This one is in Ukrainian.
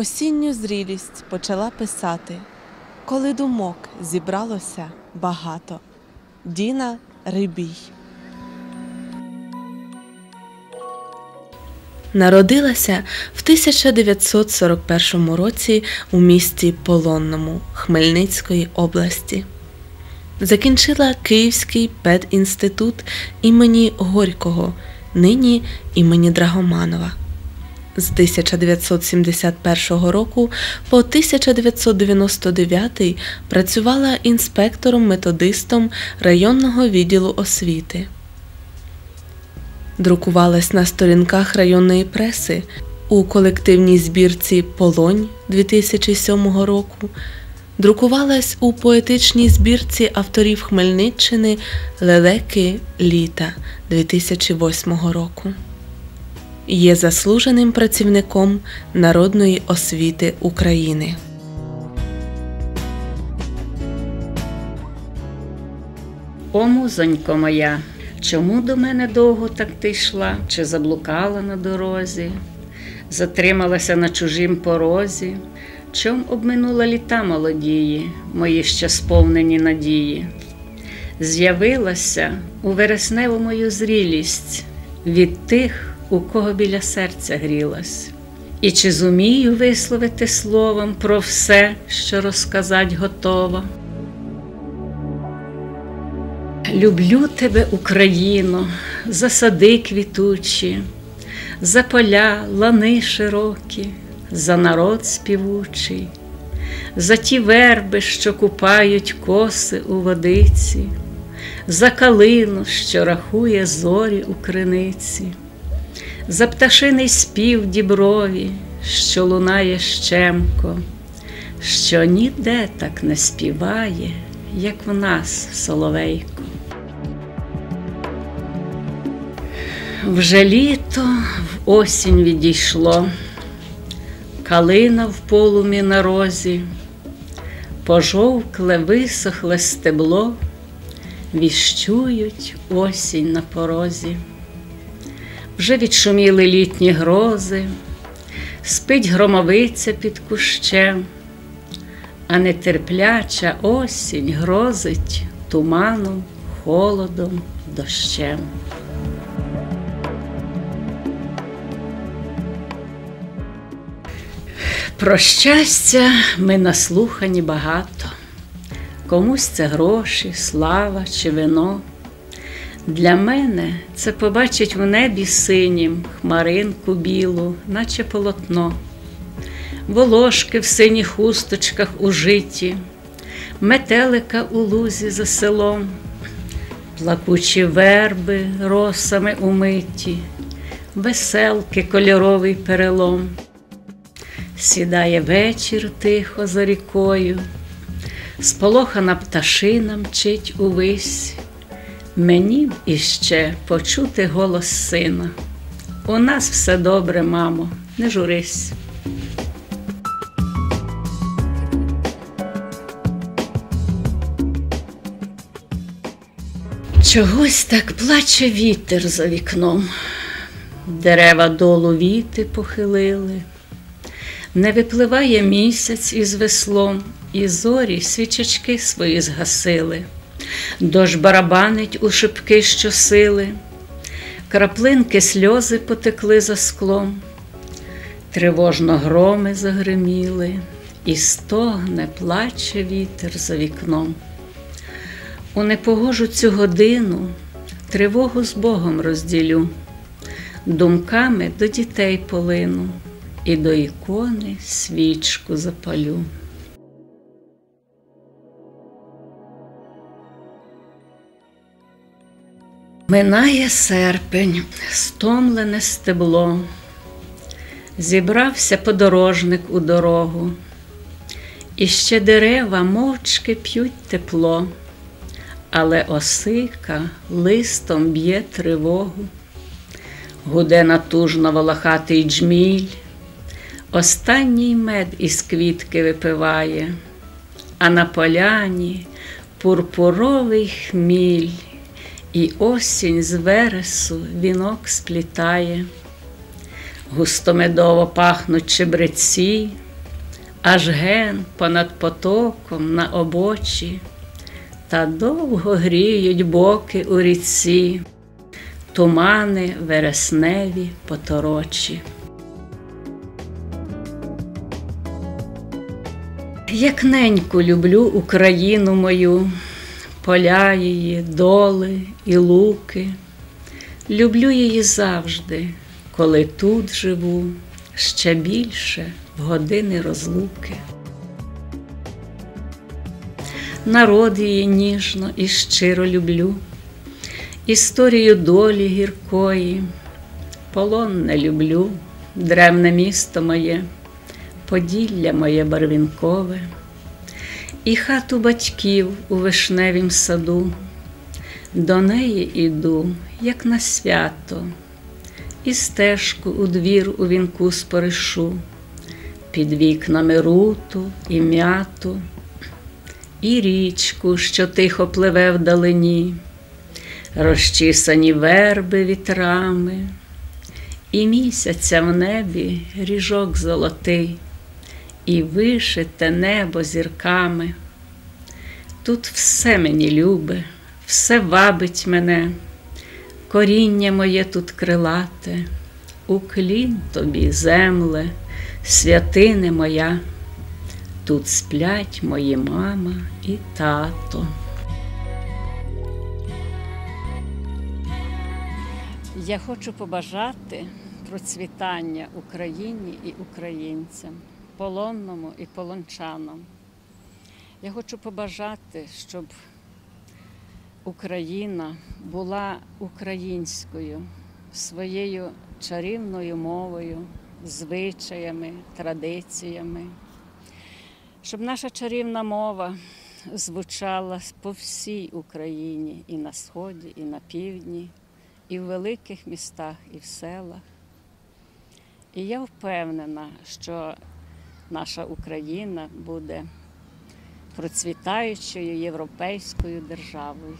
осінню зрілість почала писати, коли думок зібралося багато. Діна Рибій. Народилася в 1941 році у місті Полонному Хмельницької області. Закінчила Київський педінститут імені Горького, нині імені Драгоманова. З 1971 року по 1999 працювала інспектором-методистом районного відділу освіти. Друкувалась на сторінках районної преси у колективній збірці Полонь 2007 року. Друкувалась у поетичній збірці авторів Хмельниччини Лелеки Літа 2008 року. Є заслуженим працівником народної освіти України. О, музонько моя, чому до мене довго так ти йшла, чи заблукала на дорозі, затрималася на чужім порозі, чом обминула літа молодії, мої ще сповнені надії, з'явилася у вересневу мою зрілість від тих, у кого біля серця грілась. І чи зумію висловити словом про все, що розказать готова? Люблю тебе, Україно, за сади квітучі, за поля, лани широкі, за народ співучий, за ті верби, що купають коси у водиці, за калину, що рахує зорі у криниці, за пташиний спів діброві, що лунає щемко, що ніде так не співає, як в нас соловейко. Вже літо в осінь відійшло, калина в полумі на розі, пожовкле, висохле стебло, віщують осінь на порозі, вже відшуміли літні грози, спить громовиця під кущем, а нетерпляча осінь грозить туманом, холодом, дощем. Про щастя ми наслухані багато. Комусь це гроші, слава чи вино. Для мене це побачить в небі синім хмаринку білу, наче полотно, волошки в синіх хусточках у житті, метелика у лузі за селом, плакучі верби росами умиті, веселки кольоровий перелом. Сідає вечір тихо за рікою, сполохана пташина мчить увись. Мені б іще почути голос сина. У нас все добре, мамо, не журись. Чогось так плаче вітер за вікном, дерева долу віти похилили. Не випливає місяць із веслом, і зорі свічечки свої згасили, дощ барабанить у шибки щосили, краплинки сльози потекли за склом, тривожно громи загриміли, і стогне, плаче вітер за вікном. У непогожу цю годину тривогу з Богом розділю, думками до дітей полину і до ікони свічку запалю. Минає серпень, стомлене стебло, зібрався подорожник у дорогу, і ще дерева мовчки п'ють тепло, але осика листом б'є тривогу, гуде натужно волохатий джміль, Останній мед із квітки випиває, а на поляні пурпуровий хміль, і осінь з вересу вінок сплітає, густомедово пахнуть чебреці, аж ген понад потоком на обочі, та довго гріють боки у ріці, тумани вересневі поторочі. Як неньку люблю Україну мою, поля її, доли і луки. Люблю її завжди, коли тут живу, ще більше в години розлуки. Народ її ніжно і щиро люблю, історію долі гіркої, полон не люблю, древне місто моє, Поділля моє барвінкове, і хату батьків у вишневім саду. До неї іду, як на свято, і стежку у двір у вінку споришу, під вікнами руту і м'яту, і річку, що тихо пливе вдалині, розчісані верби вітрами, і місяця в небі ріжок золотий, і вишите небо зірками. Тут все мені любе все вабить мене, коріння моє тут крилате, уклін тобі, земле, святине моя, тут сплять мої мама і тато. Я хочу побажати процвітання Україні і українцям, полонному і полончанам. Я хочу побажати, щоб Україна була українською своєю чарівною мовою, звичаями, традиціями, щоб наша чарівна мова звучала по всій Україні і на сході, і на півдні, і в великих містах, і в селах. І я впевнена, що наша Україна буде процвітаючою європейською державою.